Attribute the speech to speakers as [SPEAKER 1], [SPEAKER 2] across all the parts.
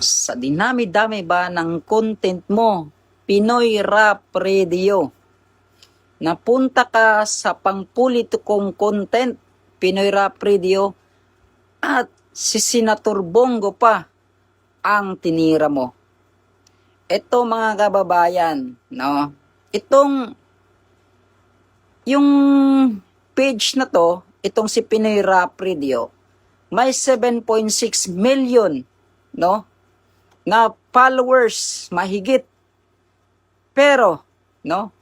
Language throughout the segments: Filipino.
[SPEAKER 1] sa dinami-dami ba ng content mo, Pinoy Rap Radio. Napunta ka sa pangpolitikong content, Pinoy Rap Radio, at si Senator Bongo pa ang tinira mo. Ito mga kababayan, no? Itong yung page na to, itong si Pinoy Rap Radio, may 7.6 million, no? Na followers mahigit. Pero, no?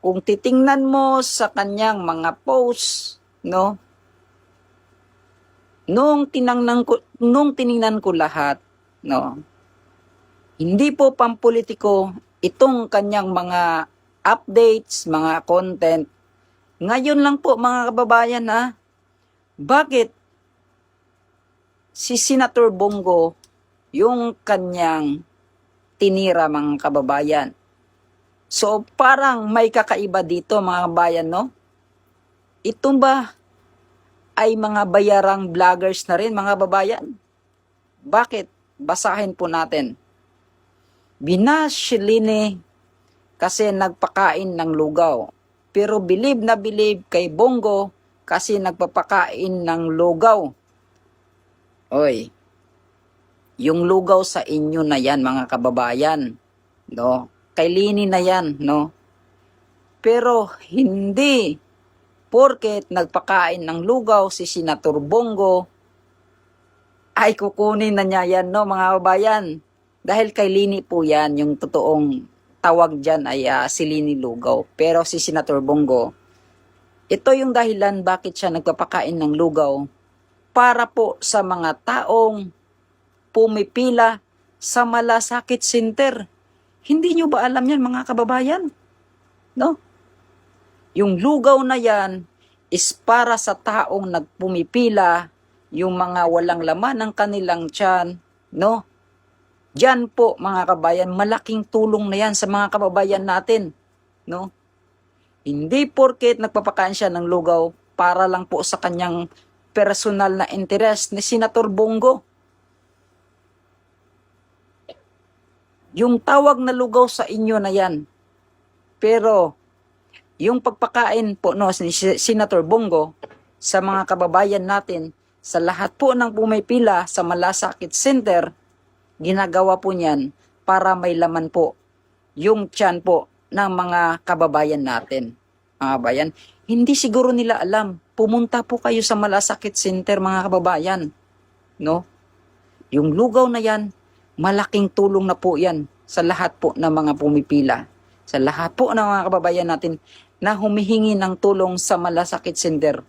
[SPEAKER 1] Kung titingnan mo sa kanyang mga posts, no? Nung tinangnan ko, nung tiningnan ko lahat, no? Hindi po pampolitiko itong kanyang mga updates, mga content. Ngayon lang po mga kababayan ha, bakit si Senator Bongo yung kanyang tinira mga kababayan? So parang may kakaiba dito mga kababayan no? Ito ba ay mga bayarang vloggers na rin mga kababayan? Bakit? Basahin po natin. Binashiline kasi nagpakain ng lugaw. Pero believe na believe kay Bongo kasi nagpapakain ng lugaw. Oy, yung lugaw sa inyo na yan mga kababayan, no? Kay Lini na yan, no? Pero hindi porket nagpakain ng lugaw si Senator Bongo ay kukunin na niya yan, no mga kababayan. Dahil kay Lini po yan, yung totoong tawag dyan ay ah, si Lini Lugaw. Pero si Senator Bongo, ito yung dahilan bakit siya nagpapakain ng lugaw para po sa mga taong pumipila sa Malasakit Center. Hindi nyo ba alam yan mga kababayan? No? Yung lugaw na yan is para sa taong nagpumipila, yung mga walang laman ng kanilang tiyan, no? Diyan po mga kabayan, malaking tulong na yan sa mga kababayan natin, no? Hindi porket nagpapakain siya ng lugaw para lang po sa kanyang personal na interest ni Senator Bongo. Yung tawag na lugaw sa inyo na yan. Pero yung pagpakain po no ni Senator Bongo sa mga kababayan natin sa lahat po ng pumipila sa Malasakit Center, ginagawa po niyan para may laman po yung tiyan po ng mga kababayan natin. Mga bayan, hindi siguro nila alam. Pumunta po kayo sa Malasakit Center mga kababayan. No? Yung lugaw na yan, malaking tulong na po yan sa lahat po ng mga pumipila. Sa lahat po ng mga kababayan natin na humihingi ng tulong sa Malasakit Center.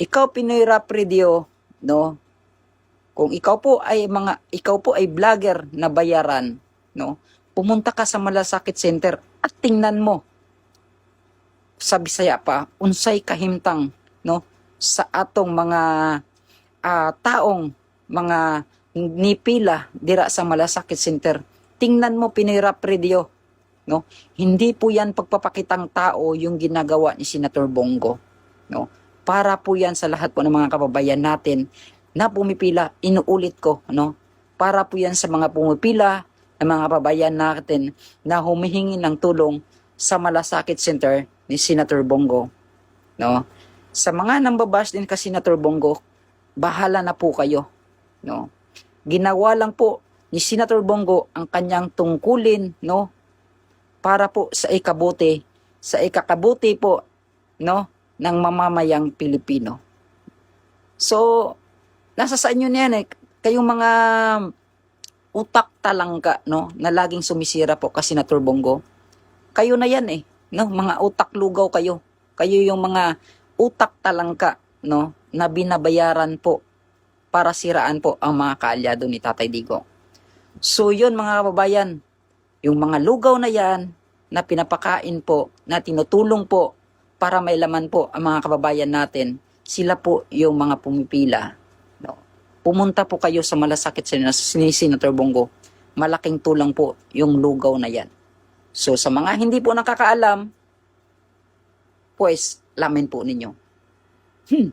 [SPEAKER 1] Ikaw Pinoy Rap Radio, no? Kung ikaw po ay mga ikaw po ay vlogger na bayaran, no? Pumunta ka sa Malasakit Center at tingnan mo sa Bisaya pa unsay kahimtang no sa atong mga ah, taong mga nipila dira sa Malasakit Center. Tingnan mo Pinoy Rap Radio, no? Hindi po 'yan pagpapakitang tao yung ginagawa ni Senator Bongo, no? Para po 'yan sa lahat po ng mga kababayan natin na pumipila, inuulit ko, no? Para po 'yan sa mga pumipila ng mga kababayan natin na humihingi ng tulong sa Malasakit Center ni Senator Bongo, no? Sa mga nambabash din ka Senator Bongo, bahala na po kayo, no? Ginawa lang po ni Senator Bongo ang kanyang tungkulin, no? Para po sa ikabuti, sa ikakabuti po, no? ng mamamayang Pilipino. So, nasa sa inyo na yan eh. Kayong mga utak talangka, no? Na laging sumisira po kasi na Bongo. Kayo na yan eh. No? Mga utak lugaw kayo. Kayo yung mga utak talangka, no? Na binabayaran po para siraan po ang mga kaalyado ni Tatay Digo. So yun mga kababayan, yung mga lugaw na yan na pinapakain po, na tinutulong po para may laman po ang mga kababayan natin, sila po yung mga pumipila. No? Pumunta po kayo sa malasakit sa ni Senator Bongo. Malaking tulang po yung lugaw na yan. So sa mga hindi po nakakaalam, pues lamin po ninyo. Hmm,